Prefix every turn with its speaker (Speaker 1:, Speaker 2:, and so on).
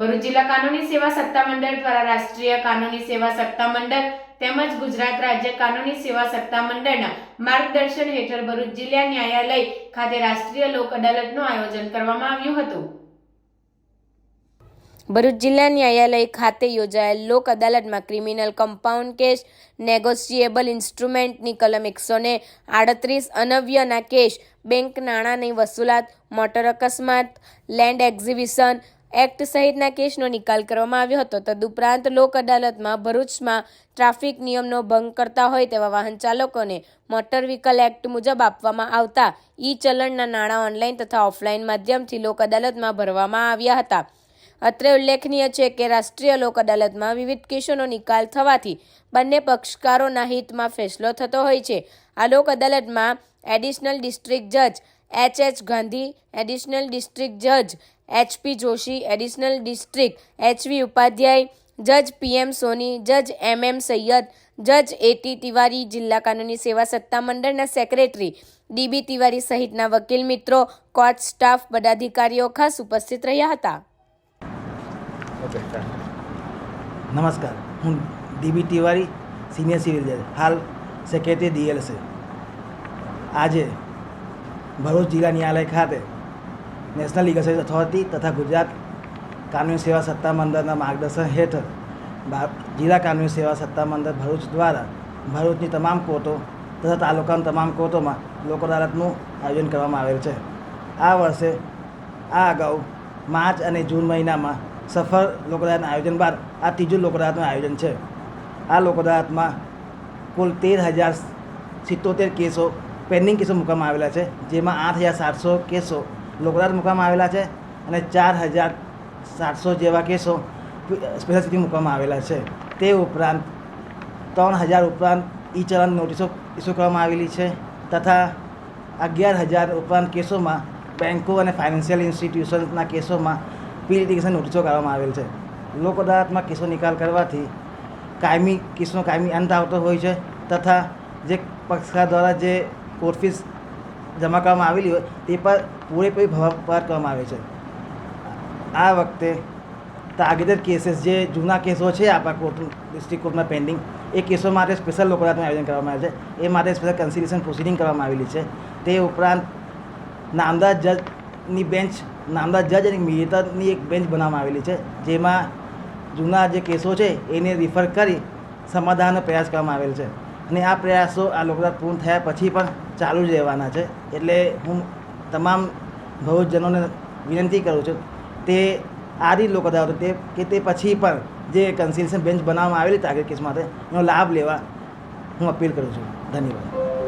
Speaker 1: ભરૂચ જિલ્લા કાનૂની સેવા સત્તામંડળ દ્વારા રાષ્ટ્રીય કાનૂની સેવા સત્તામંડળ તેમજ ગુજરાત રાજ્ય કાનૂની સેવા સત્તામંડળના માર્ગદર્શન હેઠળ ભરૂચ જિલ્લા ન્યાયાલય ખાતે રાષ્ટ્રીય લોક અદાલતનું આયોજન કરવામાં આવ્યું હતું. ભરૂચ જિલ્લા ન્યાયાલય ખાતે યોજાયેલ લોક અદાલતમાં ક્રિમિનલ કમ્પાઉન્ડ કેસ, નેગોશિયેબલ ઇન્સ્ટ્રુમેન્ટની કલમ એકસો ને આડત્રીસ, અનવ્યના કેસ, બેંક નાણાંની વસૂલાત, મોટર અકસ્માત, લેન્ડ એક્ઝિબિશન એક્ટ સહિતના કેસનો નિકાલ કરવામાં આવ્યો હતો. તદુપરાંત લોક અદાલતમાં ભરૂચમાં ટ્રાફિક નિયમનો ભંગ કરતા હોય તેવા વાહન ચાલકોને મોટર વ્હીકલ એક્ટ મુજબ આપવામાં આવતા ઈ ચલણના નાણાં ઓનલાઈન તથા ઓફલાઈન માધ્યમથી લોક અદાલતમાં ભરવામાં આવ્યા હતા. અત્રે ઉલ્લેખનીય છે કે રાષ્ટ્રીય લોક અદાલતમાં વિવિધ કેસોનો નિકાલ થવાથી બંને પક્ષકારોના હિતમાં ફેસલો થતો હોય છે. આ લોક અદાલતમાં એડિશનલ ડિસ્ટ્રિક્ટ જજ H H Gandhi, additional district જજ HP Joshi, additional district HV Upadhyay, જજ પીએમ સોની, જજ એમ એમ સૈયદ, જજ એટી તિવારી જિલ્લા કાનૂની સેવા સત્તા મંડળના સેક્રેટરી ડીબી તિવારી સહિતના વકીલ મિત્રો, કોર્ટ સ્ટાફ, પદાધિકારીઓ ખાસ ઉપસ્થિત રહ્યા હતા.
Speaker 2: નમસ્કાર. હું ડીબી તિવારી, સિનિયર સિવિલ જજ, હાલ સેક્રેટરી ડીએલસે આજે ભરૂચ જિલ્લા ન્યાયાલય ખાતે નેશનલ લીગલ સર્વિસ અથોરિટી તથા ગુજરાત કાનૂની સેવા સત્તા મંડળના માર્ગદર્શન હેઠળ જિલ્લા કાનૂની સેવા સત્તા મંડળ ભરૂચ દ્વારા ભરૂચની તમામ કોર્ટો તથા તાલુકાની તમામ કોર્ટોમાં લોક અદાલતનું આયોજન કરવામાં આવેલ છે. આ વર્ષે આ અગાઉ માર્ચ અને જૂન મહિનામાં સફળ લોક અદાલતના આયોજન બાદ આ ત્રીજું લોક અદાલતનું આયોજન છે. આ લોક અદાલતમાં કુલ તેર હજાર સિત્તોતેર કેસો પેન્ડિંગ કેસો મૂકવામાં આવેલા છે, જેમાં આઠ હજાર સાતસો કેસો લોકદાર મૂકવામાં આવેલા છે અને ચાર હજાર સાતસો જેવા કેસો સ્પેશિયલ સિટી મૂકવામાં આવેલા છે. તે ઉપરાંત ત્રણ હજાર ઉપરાંત ઈ ચલણ નોટિસો ઇસ્યુ કરવામાં આવેલી છે તથા અગિયાર હજાર ઉપરાંત કેસોમાં બેન્કો અને ફાઇનાન્શિયલ ઇન્સ્ટિટ્યુશન્સના કેસોમાં પી લિટિગેશન નોટિસો કરવામાં આવેલ છે. લોક અદાલતમાં કેસો નિકાલ કરવાથી કાયમી, કેસનો કાયમી અંત આવતો હોય છે તથા જે પક્ષકાર દ્વારા જે કોર્ટ ફીસ જમા કરવામાં આવેલી હોય, તે પર પૂરેપૂરી ભરપાર કરવામાં આવે છે. આ વખતે તાગેદર કેસીસ જે જૂના કેસો છે, આપણા કોર્ટ ડિસ્ટ્રિક્ટ કોર્ટમાં પેન્ડિંગ એ કેસો માટે સ્પેશિયલ લોકો આયોજન કરવામાં આવે છે. એ માટે સ્પેશિયલ કન્સિલેશન પ્રોસિડિંગ કરવામાં આવેલી છે. તે ઉપરાંત નામદાર જજની બેન્ચ નામદાર જજ અને મિહિતની એક બેન્ચ બનાવવામાં આવેલી છે, જેમાં જૂના જે કેસો છે, એને રિફર કરી સમાધાનનો પ્રયાસ કરવામાં આવેલ છે. અને આ પ્રયાસો આ લોકડાઉન પૂર્ણ થયા પછી પણ ચાલુ જ રહેવાના છે. એટલે હું તમામ ભવજનોને વિનંતી કરું છું, તે આરી લોકો અદાલતો તે કે તે પછી પણ જે કન્સિલેશન બેન્ચ બનાવવામાં આવેલી ટાર્ગેટ કેસ માટે એનો લાભ લેવા હું અપીલ કરું છું. ધન્યવાદ.